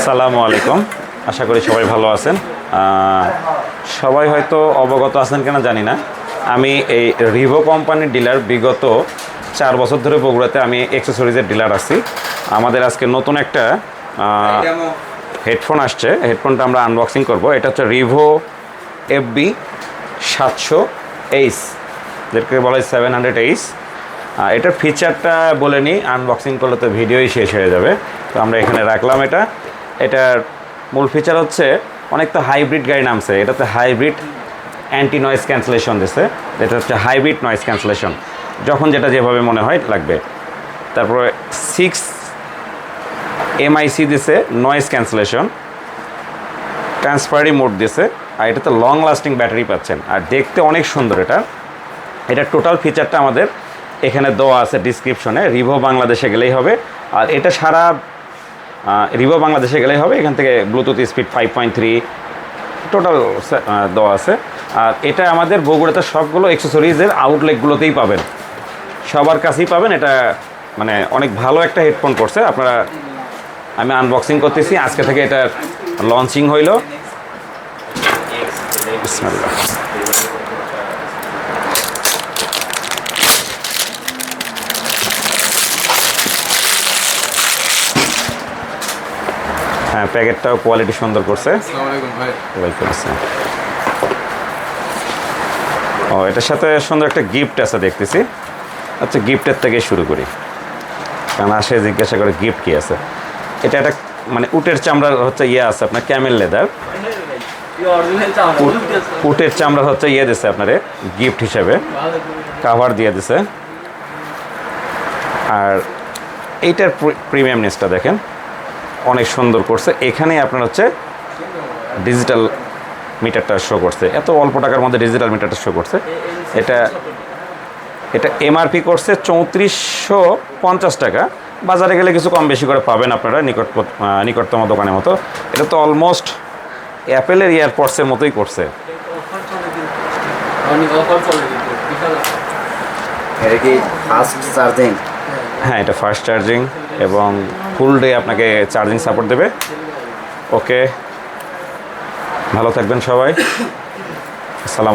আসসালামু আলাইকুম। আশা করি সবাই ভালো আছেন। সবাই হয়তো অবগত আছেন কিনা জানি না। আমি এই রিভো কোম্পানির ডিলার বিগত চার বছর ধরে বগুড়াতে আমি অ্যাক্সেসরিজের ডিলার আছি। আমাদের আজকে নতুন একটা হেডফোন আসছে। হেডফোনটা আমরা আনবক্সিং করব। এটা হচ্ছে রিভো এফবি সাতশো এইচ যেটাকে বলা হয় সেভেন হান্ড্রেড এইচ এটার ফিচারটা বলে নিই আনবক্সিং করলে তো ভিডিওই শেষ হয়ে যাবে। তো আমরা এখানে রাখলাম এটা। এটার মূল ফিচার হচ্ছে, অনেক তো হাইব্রিড গাড়ি নামছে। এটাতে হাইব্রিড অ্যান্টি নয়েজ ক্যান্সেলেশন দিছে। এটা হচ্ছে হাইব্রিড নয়েজ ক্যান্সেলেশন যখন যেটা যেভাবে মনে হয় লাগবে। তারপরে সিক্স এমআইসি দিছে নয়েজ ক্যান্সেলেশন ট্রান্সফারি মোড দিছে। আর এটাতে লং লাস্টিং ব্যাটারি পাচ্ছেন। আর দেখতে অনেক সুন্দর এটা। এটা টোটাল ফিচারটা আমাদের এখানে দেওয়া আছে ডিসক্রিপশনে রিভো বাংলাদেশে গেলেই হবে। আর এটা সারা রিভো বাংলাদেশে গেলেই হবে। এখান থেকে Bluetooth speed five point three total দেওয়া আছে। আর এটা আমাদের বগুড়াতে সবগুলো অ্যাক্সেসরিজের আউটলেটগুলোতেই পাবেন। সবার কাছেই পাবেন। এটা মানে অনেক ভালো একটা হেডফোন করছে আপনারা আমি আনবক্সিং করতেছি। আজকে থেকে এটা লঞ্চিং হইল। হ্যাঁ প্যাকেটটাও কোয়ালিটি সুন্দর করছে। ওয়েলকাম আসসালাম। ও এটার সাথে সুন্দর একটা গিফট আছে দেখতেছি। আচ্ছা গিফটের থেকে শুরু করি। কারণ আসে জিজ্ঞাসা করে গিফট কি আছে। এটা একটা মানে উটের চামড়ার হচ্ছে ইয়ে আছে আপনার ক্যামেল লেদার উটের চামড়া হচ্ছে ইয়ে দিছে আপনারে গিফট হিসেবে। কাভার দিয়ে দিছে। আর এইটার প্রিমিয়ামনেসটা দেখেন। অনেক সুন্দর করছে। এখানে আপনার হচ্ছে ডিজিটাল মিটারটা শো করছে। এত অল্প টাকার মধ্যে ডিজিটাল মিটারটা শো করছে। এটা এটা এমআরপি করছে চৌত্রিশশো পঞ্চাশ টাকা। বাজারে গেলে কিছু কম বেশি করে পাবেন আপনারা নিকট নিকটতম দোকানের মতো। এটা তো অলমোস্ট অ্যাপেলের এয়ারপডসের মতোই করছে। কি ফাস্ট চার্জিং হ্যাঁ এটা ফাস্ট চার্জিং এবং ফুল ডে আপনাকে চার্জিং সাপোর্ট দেবে। ওকে ভালো থাকবেন সবাই। আসসালামু